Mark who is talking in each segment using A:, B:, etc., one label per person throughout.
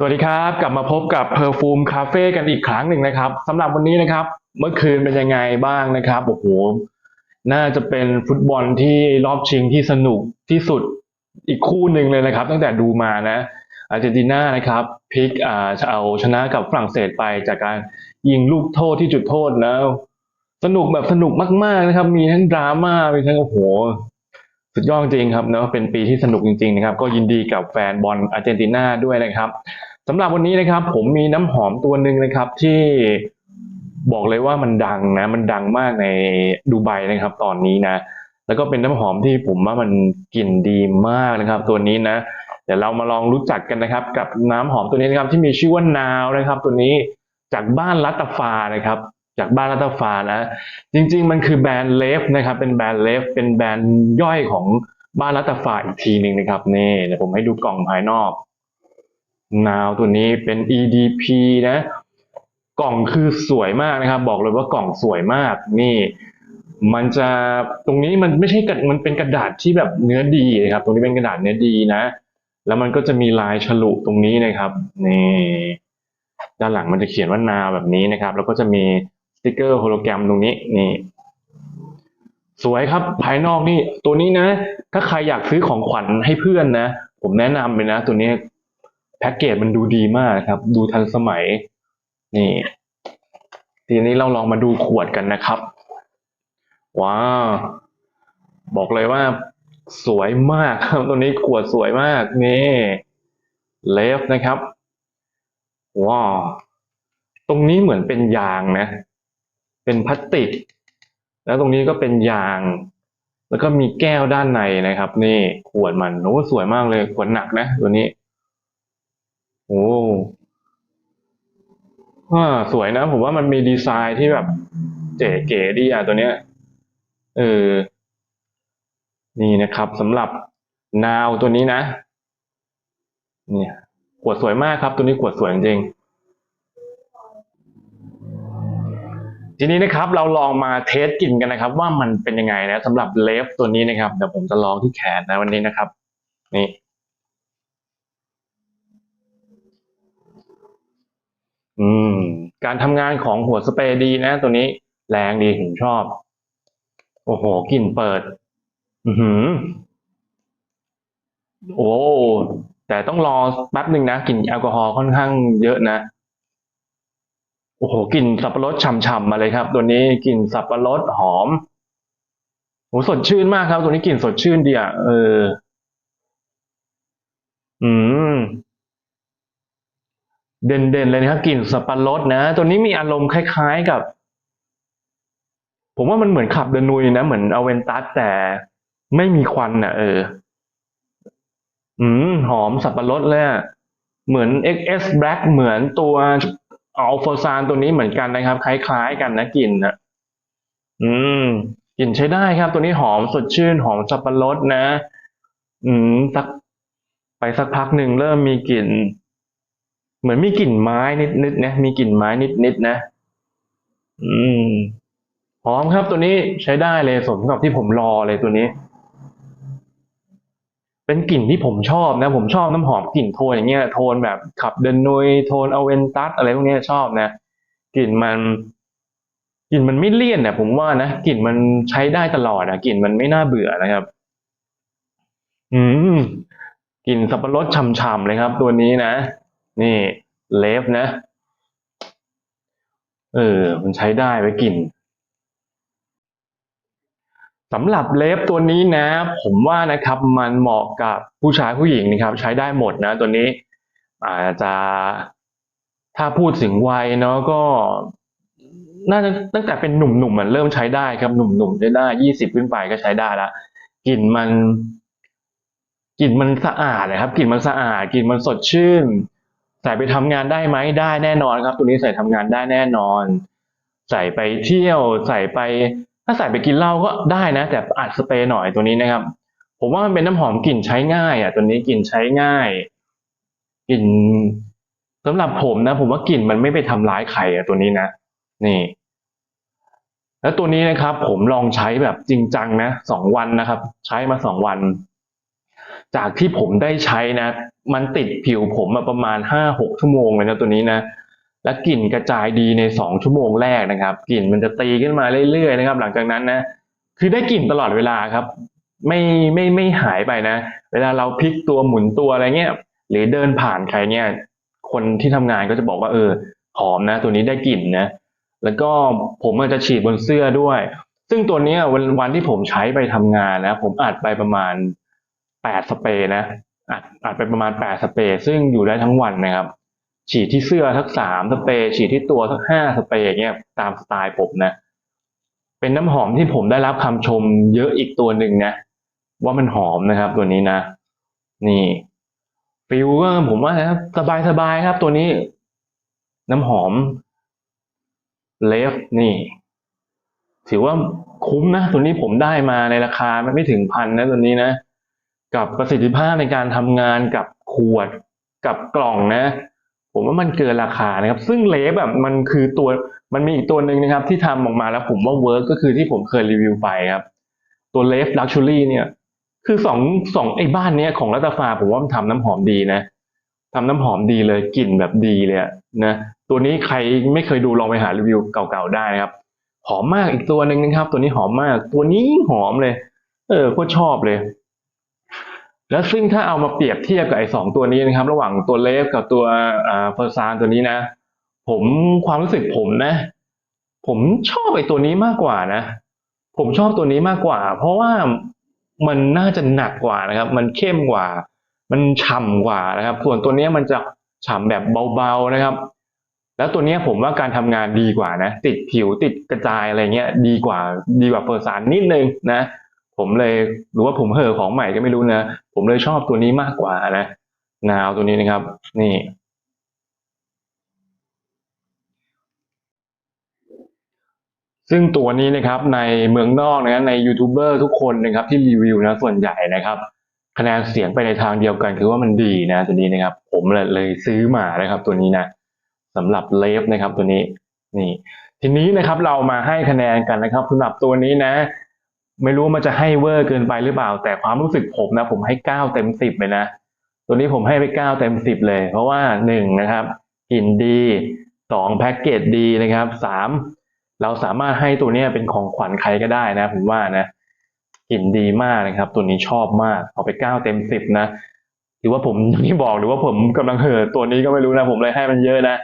A: สวัสดีครับ กลับมาพบกับ Perfume Cafe กันอีกครั้งหนึ่งนะครับสำหรับวันนี้นะครับ เมื่อคืนเป็นยังไงบ้างนะครับโอ้โหน่าจะเป็นฟุตบอลที่รอบชิงที่สนุกที่สุดอีกคู่หนึ่งเลยนะครับ ตั้งแต่ดูมานะอาร์เจนตินานะครับพลิกอ่าเอาชนะกับฝรั่งเศสไปจากการยิงลูกโทษที่จุดโทษแล้ว สนุกแบบสนุกมากๆนะครับ มีทั้งดราม่ามีทั้งโอ้โหสุดยอดจริงครับเนาะเป็นปีที่สนุกจริงๆนะครับ ก็ยินดีกับแฟนบอลอาร์เจนตินาด้วยนะครับ สำหรับวันนี้นะครับ ผมมีน้ำหอมตัวหนึ่งนะครับที่บอกเลยว่ามันดังนะ มันดังมากในดูไบนะครับ ตอนนี้นะ แล้วก็เป็นน้ำหอมที่ผมว่ามันกลิ่นดีมากนะครับ ตัวนี้นะ เดี๋ยวเรามาลองรู้จักกันนะครับ กับน้ำหอมตัวนี้นะครับ ที่มีชื่อว่านาวนะครับ ตัวนี้จากบ้านรัตฟานะครับ จากบ้านรัตฟานะ จริง ๆ มันคือแบรนด์เลฟนะครับ เป็นแบรนด์เลฟเป็นแบรนด์ย่อยของบ้านรัตฟาอีกทีหนึ่งนะครับนี่เดี๋ยวผมให้ดูกล่องภายนอก นาวตัวนี้เป็น EDP นะ กล่องคือสวยมากนะครับ บอกเลยว่ากล่องสวยมากนี่ มันจะตรงนี้มันไม่ใช่กระมันเป็นกระดาษที่แบบเนื้อดีนะครับ ตรงนี้เป็นกระดาษเนื้อดีนะ แล้วมันก็จะมีลายฉลุตรงนี้นะครับนี่ด้านหลังมันจะเขียนว่านาวแบบนี้นะครับ แล้วก็จะมีสติกเกอร์โฮโลแกรมตรงนี้นี่สวยครับภายนอกนี่ตัวนี้นะ ถ้าใครอยากซื้อของขวัญให้เพื่อนนะ ผมแนะนำเลยนะ ตัวนี้ แพ็กเกจมันดูดีมากครับ ดูทันสมัย นี่ ทีนี้เราลองมาดูขวดกันนะครับ ว้าว บอกเลยว่า สวยมากครับ ตัวนี้ขวดสวยมาก นี่เลฟนะครับ ว้าว ตรงนี้เหมือนเป็นยางนะ เป็นพลาสติก แล้วตรงนี้ก็เป็นยางแล้วก็มีแก้วด้านในนะครับ นี่ขวดมันโอ้สวยมากเลยขวดหนักนะ ตัวนี้ โอ้ว่าสวยนะ ผมว่ามันมีดีไซน์ที่แบบเจ๋เก๋ดีอะตัวเนี้ย เออ นี่นะครับสำหรับนาวตัวนี้นะ เนี่ยขวดสวยมากครับ ตัวนี้ขวดสวยจริงทีนี้นะครับเราลองมาเทสกลิ่นกันนะครับ ว่ามันเป็นยังไงนะสำหรับเลฟตัวนี้นะครับเดี๋ยวผมจะลองที่แขนนะวันนี้นะครับ นี่ อืม การทำงานของหัวสเปรย์ดีนะตัวนี้แรงดีผมชอบ โอ้โหกลิ่นเปิด อือหือ โอ้แต่ต้องรอแป๊บหนึ่งนะกลิ่นแอลกอฮอล์ค่อนข้างเยอะนะ โอ้โหกลิ่นสับปะรดฉ่ำๆมาเลยครับ ตัวนี้กลิ่นสับปะรดหอมโหสดชื่นมากครับ ตัวนี้กลิ่นสดชื่นดีอะเออ อืม เด่นๆเลยนะครับกลิ่นสับปะรดนะ ตัวนี้มีอารมณ์คล้ายๆกับ ผมว่ามันเหมือนขับเดนุยนะ เหมือนอเวนตัสแต่ไม่มีควันอะเออ อืม หอมสับปะรดเลยเหมือน XS Black เหมือนตัวอัลโฟซานตัวนี้เหมือนกันนะครับ คล้ายๆกันนะกลิ่นนะอืมกลิ่นใช้ได้ครับ ตัวนี้หอมสดชื่นหอมสับปะรดนะ อืมสักไปสักพักหนึ่งเริ่มมีกลิ่น เหมือนมีกลิ่นไม้นิดๆนะมีกลิ่นไม้นิดๆนะ อืมหอมครับตัวนี้ใช้ได้เลยสมกับที่ผมรอเลยตัวนี้ เป็นกลิ่นที่ผมชอบนะ ผมชอบน้ำหอมกลิ่นโทนอย่างเงี้ยโทนแบบขับเดินนุยโทนอเวนตัสอะไรพวกนี้ชอบนะกลิ่นมันกลิ่นมันไม่เลี่ยนเนี่ยผมว่านะกลิ่นมันใช้ได้ตลอดอะกลิ่นมันไม่น่าเบื่อนะครับ อืมกลิ่นสับปะรดฉ่ำๆเลยครับ ตัวนี้นะ นี่เลฟนะ เออ มันใช้ได้ไว้กินสำหรับเลฟตัวนี้นะ ผมว่านะครับมันเหมาะกับผู้ชายผู้หญิงนะครับ ใช้ได้หมดนะ ตัวนี้ อาจจะถ้าพูดถึงวัยเนาะก็ น่าจะตั้งแต่เป็นหนุ่มๆมันเริ่มใช้ได้ครับหนุ่มๆได้ได้ยี่สิบขึ้นไปก็ใช้ได้ละกลิ่นมันกลิ่นมันสะอาดนะครับกลิ่นมันสะอาดกลิ่นมันสดชื่น ใส่ไปทำงานได้ไหมได้แน่นอนครับ ตัวนี้ใส่ทำงานได้แน่นอน ใส่ไปเที่ยว ใส่ไป ถ้าใส่ไปกินเหล้าก็ได้นะ แต่อัดสเปรย์หน่อยตัวนี้นะครับ ผมว่ามันเป็นน้ำหอมกลิ่นใช้ง่าย อะ ตัวนี้กลิ่นใช้ง่ายกลิ่นสำหรับผมนะ ผมว่ากลิ่นมันไม่ไปทำร้ายใครอะตัวนี้นะนี่ แล้วตัวนี้นะครับ ผมลองใช้แบบจริงจังนะสองวันนะครับ ใช้มาสองวัน จากที่ผมได้ใช้นะ มันติดผิวผมมาประมาณห้าหกชั่วโมงเลยนะตัวนี้นะและกลิ่นกระจายดีในสองชั่วโมงแรกนะครับ กลิ่นมันจะตีขึ้นมาเรื่อยๆนะครับ หลังจากนั้นนะคือได้กลิ่นตลอดเวลาครับ ไม่ไม่ไม่หายไปนะ เวลาเราพลิกตัวหมุนตัวอะไรเงี้ยหรือเดินผ่านใครเนี่ยคนที่ทำงานก็จะบอกว่าเออหอมนะ ตัวนี้ได้กลิ่นนะ แล้วก็ผมอาจจะฉีดบนเสื้อด้วย ซึ่งตัวเนี้ยวันวันที่ผมใช้ไปทำงานนะ ผมอัดไปประมาณแปดสเปรย์นะ อัดอัดไปประมาณแปดสเปรย์ซึ่งอยู่ได้ทั้งวันนะครับ ฉีดที่เสื้อสักสามสเปรย์ฉีดที่ตัวสักห้าสเปรย์อย่างเงี้ยตามสไตล์ผมนะ เป็นน้ำหอมที่ผมได้รับคำชมเยอะอีกตัวหนึ่งนะว่ามันหอมนะครับ ตัวนี้นะ นี่ฟิลก็ผมว่านะสบายสบายๆครับ ตัวนี้ น้ำหอมเลฟนี่ ถือว่าคุ้มนะ ตัวนี้ผมได้มาในราคาไม่ถึงพันนะตัวนี้นะ กับประสิทธิภาพในการทำงานกับขวดกับกล่องนะ ผมว่ามันเกินราคานะครับ ซึ่งเลฟแบบมันคือตัวมันมีอีกตัวหนึ่งนะครับ ที่ทำออกมาแล้วผมว่าเวิร์กก็คือที่ผมเคยรีวิวไปครับ ตัวเลฟลักชัวรี่เนี่ย คือสองสองไอ้บ้านเนี้ยของรัตฟาผมว่ามันทำน้ำหอมดีนะทำน้ำหอมดีเลยกลิ่นแบบดีเลยนะตัวนี้ใครไม่เคยดูลองไปหารีวิวเก่าๆได้นะครับ หอมมากอีกตัวหนึ่งนะครับ ตัวนี้หอมมาก ตัวนี้หอมเลย เออโคตรชอบเลย แล้วซึ่งถ้าเอามาเปรียบเทียบกับไอ้สองตัวนี้นะครับ ระหว่างตัวเลฟกับตัวเฟอร์ซานตัวนี้นะ ผมความรู้สึกผมนะ ผมชอบไอ้ตัวนี้มากกว่านะ ผมชอบตัวนี้มากกว่า เพราะว่ามันน่าจะหนักกว่านะครับ มันเข้มกว่า มันฉ่ำกว่านะครับ ส่วนตัวนี้มันจะฉ่ำแบบเบาๆนะครับ แล้วตัวนี้ผมว่าการทำงานดีกว่านะ ติดผิวติดกระจายอะไรเงี้ย ดีกว่าดีกว่าเฟอร์ซานนิดนึงนะ ผมเลยหรือว่าผมเห่อของใหม่ก็ไม่รู้นะ ผมเลยชอบตัวนี้มากกว่านะนาวตัวนี้นะครับ นี่ ซึ่งตัวนี้นะครับในเมืองนอกนะในยูทูบเบอร์ทุกคนนะครับที่รีวิวนะส่วนใหญ่นะครับคะแนนเสียงไปในทางเดียวกันคือว่ามันดีนะตัวนี้นะครับ ผมเลยเลยซื้อมานะครับ ตัวนี้นะสำหรับเลฟนะครับตัวนี้นี่ ทีนี้นะครับเรามาให้คะแนนกันนะครับสำหรับตัวนี้นะ ไม่รู้มันจะให้เวอร์เกินไปหรือเปล่า แต่ความรู้สึกผมนะ ผมให้เก้าเต็มสิบเลยนะ ตัวนี้ผมให้ไปเก้าเต็มสิบเลย เพราะว่าหนึ่งนะครับกลิ่นดีสองแพ็กเกจดีนะครับสามเราสามารถให้ตัวนี้เป็นของขวัญใครก็ได้นะ ผมว่านะกลิ่นดีมากนะครับ ตัวนี้ชอบมากเอาไปเก้าเต็มสิบนะหรือว่าผมอย่างที่บอกหรือว่าผมกำลังเห่อตัวนี้ก็ไม่รู้นะ ผมเลยให้มันเยอะนะ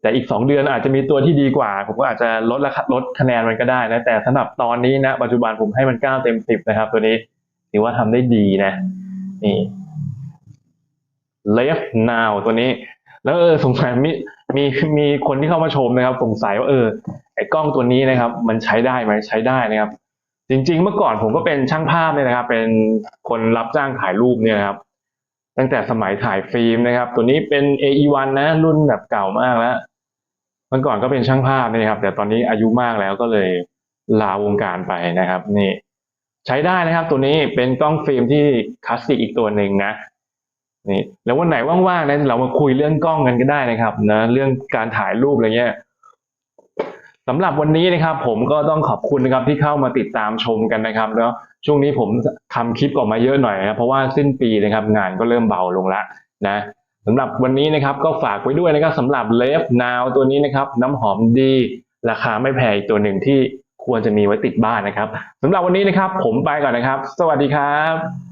A: แต่อีกสองเดือนอาจจะมีตัวที่ดีกว่า ผมก็อาจจะลดราคาลดคะแนนมันก็ได้นะแต่สำหรับตอนนี้นะปัจจุบันผมให้มันเก้าเต็มสิบนะครับ ตัวนี้ถือว่าทำได้ดีนะนี่ left now ตัวนี้ แล้วเออสงสัยมีมีมีคนที่เข้ามาชมนะครับ สงสัยว่าเออไอ้กล้องตัวนี้นะครับ มันใช้ได้ไหมใช้ได้นะครับ จริง ๆ เมื่อก่อนผมก็เป็นช่างภาพเนี่ยนะครับ เป็นคนรับจ้างถ่ายรูปเนี่ยนะครับ ตั้งแต่สมัยถ่ายฟิล์มนะครับ ตัวนี้เป็น AE1 นะ รุ่นแบบเก่ามากแล้วเมื่อก่อนก็เป็นช่างภาพนยครับ แต่ตอนนี้อายุมากแล้วก็เลยลาวงการไปนะครับ นี่ ใช้ได้นะครับ ตัวนี้เป็นกล้องฟิล์มที่คลาสสิกอีกตัวหนึ่งนะนี่แล้ววันไหนว่างๆนะเรามาคุยเรื่องกล้องกันก็ได้นะครับนะเรื่องการถ่ายรูปอะไรเงี้ย สำหรับวันนี้นะครับผมก็ต้องขอบคุณนะครับที่เข้ามาติดตามชมกันนะครับแล้วช่วงนี้ผมทำคลิปออกมาเยอะหน่อยนะเพราะว่าสิ้นปีนะครับงานก็เริ่มเบาลงละนะสำหรับวันนี้นะครับก็ฝากไว้ด้วยนะครับสำหรับเลฟนาวตัวนี้นะครับน้ำหอมดี ราคาไม่แพงอีกตัวหนึ่งที่ควรจะมีไว้ติดบ้านนะครับสำหรับวันนี้นะครับผมไปก่อนนะครับ สวัสดีครับ